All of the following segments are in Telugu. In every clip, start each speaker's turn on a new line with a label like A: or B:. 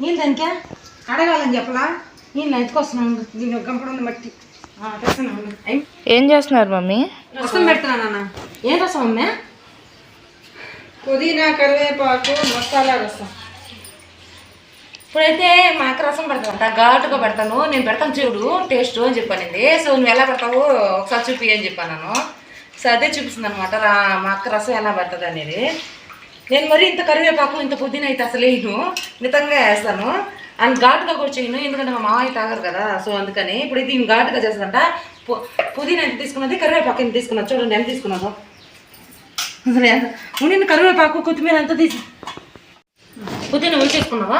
A: నీళ్ళు దానికే?
B: అడగాలని చెప్పలా?
A: నీళ్ళు ఎత్తుకొస్తున్నాను
B: దీని గంపడ ఉంది మట్టి.
C: ఏం చేస్తున్నారు మమ్మీ?
B: రసం పెడుతున్నాను అన్న
A: ఏం రసం అమ్మే?
B: పుదీనా కరివేపాకు మసాలా రసం.
A: ఇప్పుడైతే మా అక్క రసం పెడతానంట ఘాటుగా పెడతాను. నేను పెడతాను చూడు టేస్ట్ అని చెప్పానండి. సో నువ్వు ఎలా పెడతావు ఒకసారి చూపి అని చెప్పాను నేను. సో అదే చూపిస్తుంది అనమాట మా అక్క రసం ఎలా పెడుతుంది అనేది. నేను మరి ఇంత కరివేపాకు ఇంత పుదీనా అయితే అసలు వేయను. మితంగా వేస్తాను. అండ్ ఘాటుగా కూడా చేయను ఎందుకంటే మా మామయ్య తాగరు కదా సో అందుకని ఇప్పుడు ఇది ఘాటుగా చేస్తుందంట పు- పుదీనా ఎంత తీసుకున్నది? కరివేపాకు ఎంత తీసుకున్నది? చూడండి ఎంత తీసుకున్నదో అసలు ఉండింది కరివేపాకు కొత్తిమీర ఎంత తీసి పుదీనా ఉడిచేసుకున్నావా?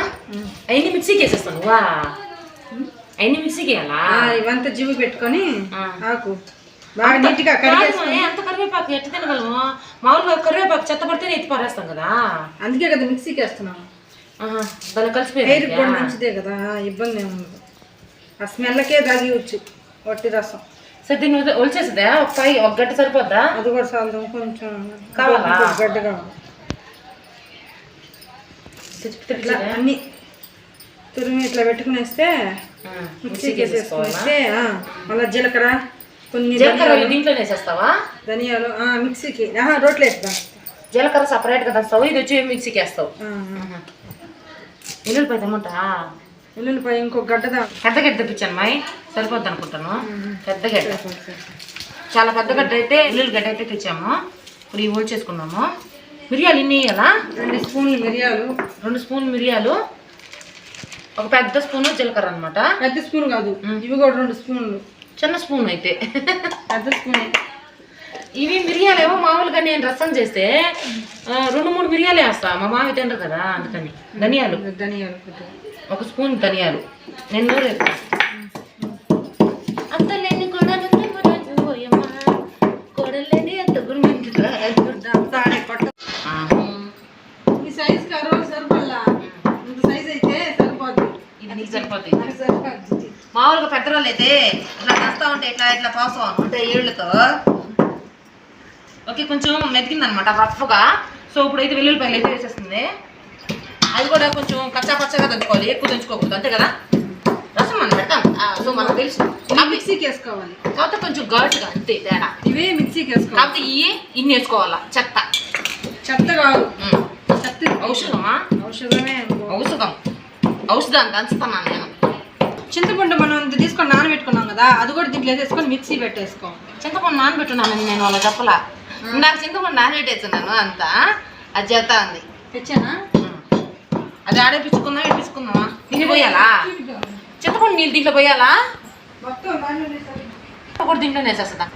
A: అవన్నీ మిక్సీకి వేసేస్తాను. వా. అవన్నీ మిక్సీకి వేయాలా?
B: ఇవంతా జివ్వు పెట్టుకొని. ఆకు. బాగా నీట్గా కడిగేసి
A: కాదు మరి, అంత కరివేపాకు ఎట్ట తినగలము? మామూలుగా కరివేపాకు చెత్త పడితేనే ఎత్తి పారేస్తాం కదా.
B: అందుకే కదా మిక్సీకి వేస్తున్నాను
A: ఆహా, భలే
B: హెయిర్ కూడా మంచిదే కదా ఇబ్బంది ఏమి ఉండదు. ఆ స్మెల్కే దాగివచ్చు వట్టి రసం.
A: సరే దీన్ని ఒలిచేస్తుందా ఒక పై ఒక గంట సరిపోద్దా?
B: అది కూడా చాలు కొంచెం
A: కావాలా?
B: గడ్డ కావాలి ఇట్లా? అన్ని తురిమి ఇట్లా పెట్టుకునేస్తే మిక్సీకి వేసేసుకునేస్తే మళ్ళీ జీలకర్ర కొన్ని
A: దీంట్లోనే వేసేస్తావా?
B: ధనియాలు మిక్సీకి. రోట్లో వేస్తా
A: జీలకర్ర సపరేట్గా దంస్తావు ఇది వచ్చి మిక్సీకి వేస్తావు. ఎల్లుల్లిపాయ తెమ్మంటా?
B: వెల్లుల్లిపాయ ఇంకో గడ్డ
A: పెద్ద గడ్డ తెప్పించాను మాయ్. సరిపోద్ది అనుకుంటాను. పెద్ద గడ్డ. చాలా పెద్ద గడ్డ అయితే ఎల్లుల్లి గడ్డ అయితే తెచ్చాము. ఇప్పుడు ఇవి చేసుకున్నాము మిరియాలు ఇన్ని వేయాలా
B: రెండు స్పూన్లు మిరియాలు.
A: రెండు స్పూన్లు మిరియాలు. ఒక పెద్ద స్పూను జీలకర్ర అనమాట
B: పెద్ద స్పూన్ కాదు. ఇవి కూడా రెండు స్పూన్లు.
A: చిన్న స్పూన్ అయితే.
B: పెద్ద స్పూన్.
A: ఇవి మిరియాలేమో మామూలుగా నేను రసం చేస్తే రెండు మూడు మిరియాలు వేస్తా. మా మావి తినరు కదా అందుకని. ధనియాలు.
B: ధనియాలు.
A: ఒక స్పూన్ ధనియాలు. నేను నూరేస్తా. కొడలేని గురించి.
B: అంతా ఈ సైజ్ సరిపల్లా ఇంత సైజ్ అయితే సరిపోద్ది.
A: ఇది
B: సరిపోద్ది.
A: మామూలుగా పెద్ద రోజులు అయితే ఇట్లా చేస్తా ఉంటే ఇట్లా ఇట్లా పాసం అంటే ఏళ్ళతో ఓకే కొంచెం మెదిగింది అనమాట రఫ్గా. సో ఇప్పుడైతే వెల్లుల్లిపాయలు అయితే వేసేస్తుంది. అది కూడా కొంచెం కచ్చా పచ్చగా దంచుకోవాలి ఎక్కువ దంచుకోకూడదు అంతే కదా? రసం మనం పెడతాం. సో మనకు తెలుసు.
B: మిక్సీకి వేసుకోవాలి.
A: కాకపోతే కొంచెం ఘాటుగా అంతే తేడా.
B: ఇవే మిక్సీకి వేసుకోవాలి.
A: కాకపోతే ఇవి ఇన్ని వేసుకోవాలా చెత్త.
B: చెత్త కాదు. చెత్త
A: ఔషధమా?
B: ఔషధమే.
A: ఔషధం. ఔషధాన్ని దంచుతున్నాను నేను.
B: చింతపండు మనం ఇంత తీసుకొని నానబెట్టుకున్నాం కదా అది కూడా దీంట్లో వేసేసుకొని మిక్సీ పెట్టేసుకోవాలి
A: చింతపండు నానబెట్టున్నాను నేను వాళ్ళ చెప్పలా. నాకు చింతపండు నానబెట్టేస్తున్నాను అంతా అది చేస్తా ఉంది.
B: తెచ్చానా.
A: అది ఆడే పిచ్చుకుందాం ఇటు పిచ్చుకుందామా? దీన్ని పోయాలా? చింతపండు నీళ్ళు దీంట్లో పోయాలా. కూడా దీంట్లో వేసేస్తుందా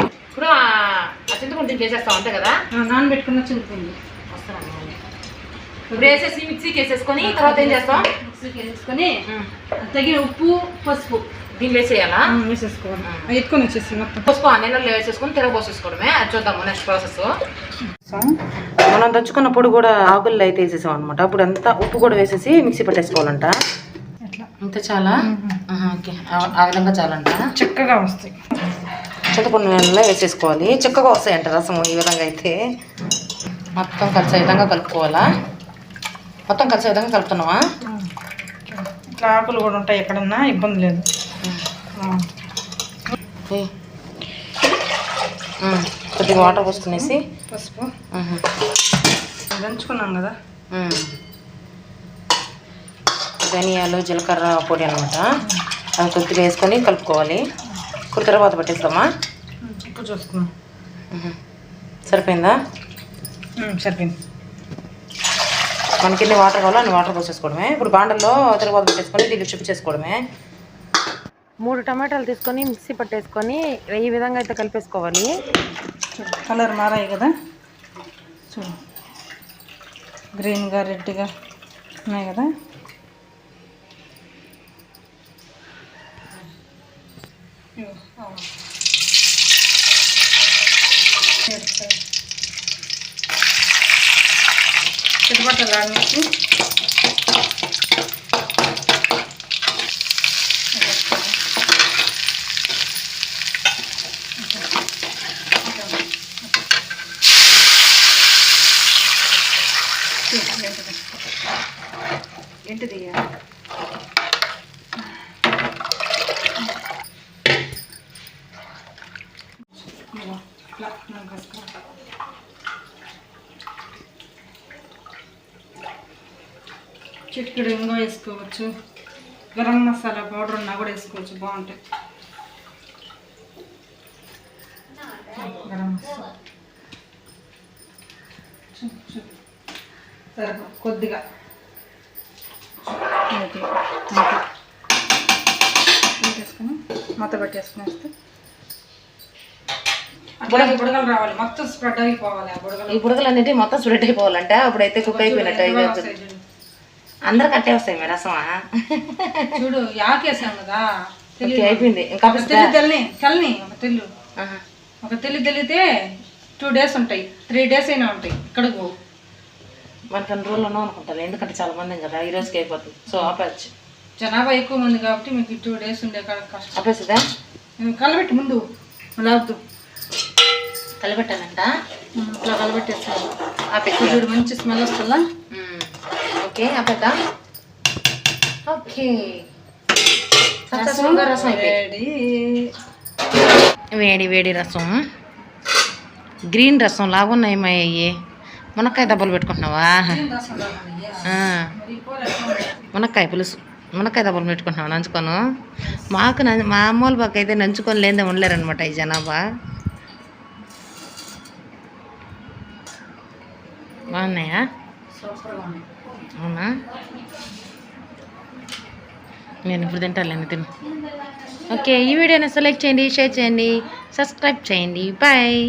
A: ఇప్పుడు ఆ చింతపండు దీంట్లో వేసేస్తాం అంతే కదా?
B: నానబెట్టుకున్న చింతపండు.
A: ఇప్పుడు వేసేసి మిక్సీకి వేసేసుకొని తర్వాత ఏం చేస్తాం?
B: మిక్సీకి వేసుకొని
A: ఉమ్.
B: తగిన ఉప్పు పసుపు.
A: దీంట్లో వేసేయాలా?
B: వేసేసుకోవాలి. ఎత్తుకొని వచ్చేసి మొత్తం.
A: పసుపు ఆ నీళ్ళలో వేసేసుకొని తిరగబోసేసుకోవడమే అది చూద్దాము నెక్స్ట్ ప్రాసెస్ మనం దంచుకున్న పొడి కూడా ఆకుల్లో అయితే వేసేసాం అనమాట అప్పుడు అంతా ఉప్పు కూడా వేసేసి మిక్సీ పట్టేసుకోవాలంట.
B: ఎట్లా?
A: అంతే చాలా? ఓకే. ఆ- విధంగా చాలంట.
B: చక్కగా వస్తాయి.
A: చింతపండు నీళ్ళలో వేసేసుకోవాలి. చిక్కగా వస్తాయంట రసం ఈ విధంగా అయితే. మొత్తం కలిసే విధంగా కలుపుకోవాలా? మొత్తం కలిసే విధంగా కలుపుతున్నావా?
B: ఇట్లా ఆకులు కూడా ఉంటాయి ఎక్కడన్నా ఇబ్బంది లేదు.
A: కొద్దిగా వాటర్ పోసుకునేసి.
B: పసుపు. దంచుకున్నాం కదా.
A: ధనియాలు జీలకర్ర పొడి అనమాట అది కొద్దిగా వేసుకొని కలుపుకోవాలి. ఇప్పుడు తర్వాత పట్టేస్తామా?
B: ఎక్కువ చూసుకున్నాం.
A: సరిపోయిందా?
B: సరిపోయింది.
A: మనకి ఎన్ని వాటర్ కావాలో అన్ని వాటర్ పోసేసుకోవడమే. ఇప్పుడు బాండల్లో తిరగబాత పెట్టేసుకొని దీన్ని చూపించేసుకోవడమే మూడు టమాటాలు తీసుకొని మిక్సీ పట్టేసుకొని ఈ విధంగా అయితే కలిపేసుకోవాలి.
B: కలర్ మారాయి కదా. చూడు. గ్రీన్గా రెడ్గా ఉన్నాయి కదా. చిటపట్టలు ఆడినట్టు
A: ఏంటిది?
B: చిటికెడు ఇంగో వేసుకోవచ్చు. గరం మసాలా పౌడర్ ఉన్నా కూడా వేసుకోవచ్చు బాగుంటాయి. గరం మసాలా. చూ- చూ. సరిపో కొద్దిగా. ఓకే అంతే. వేసుకొని మొత్త పెట్టేసుకుని వేస్తే. బుడగలు రావాలి. మొత్తం స్ప్రెడ్ అయిపోవాలి ఆ బుడగలు.
A: ఈ బుడగలు అనేవి మొత్తం స్ప్రెడ్ అయిపోవాలంటే. అప్పుడైతే కుక్ అయిపోయినట్టు అయిపోతుంది. అందరికి అట్టే వస్తాయి మీ రసమా?
B: చూడు యాకేసాం కదా
A: అయిపోయింది. ఇంకా
B: తెల్లని తెల్లని ఒక తెల్లు. ఒక తెల్లి తెల్లితే టూ డేస్ ఉంటాయి. త్రీ డేస్ అయినా ఉంటాయి. ఇక్కడికి
A: మనకు రెండు రోజులు ఉన్నాం అనుకుంటాను. ఎందుకంటే చాలా మంది కదా ఈ రోజుకి అయిపోతుంది సో ఆపచ్చు
B: జనాభా ఎక్కువ మంది కాబట్టి మీకు టూ డేస్ ఉండే కష్టం.
A: ఆపేస్తుందా
B: కలబెట్టి ముందు. లాగుతూ.
A: కలిపెట్టానంట
B: ఇట్లా కలబెట్టేస్తాను.
A: ఆపేసి
B: చూడు మంచి స్మెల్ వస్తుందా?
A: ఓకే ఆపేద్దాం. ఓకే. సక్సెస్ఫుల్గా రసం అయిపోయింది. వేడి. వేడి రసం. గ్రీన్ రసం లాగున్నాయి మా అయ్యి మునక్కాయ దెబ్బలు పెట్టుకుంటున్నావా? మునక్కాయ పులుసు. మునక్కాయ దెబ్బలు పెట్టుకుంటున్నావా నంచుకోను? మాకు మా అమ్మోళ్ళ పక్క అయితే నంచుకొని లేదే ఉండలేరనమాట ఈ జనాభా. బాగున్నాయా? అవునా? నేను ఇప్పుడు తింటాను తిను. ఓకే ఈ వీడియోని సెలెక్ట్ చేయండి షేర్ చేయండి సబ్స్క్రైబ్ చేయండి. బాయ్.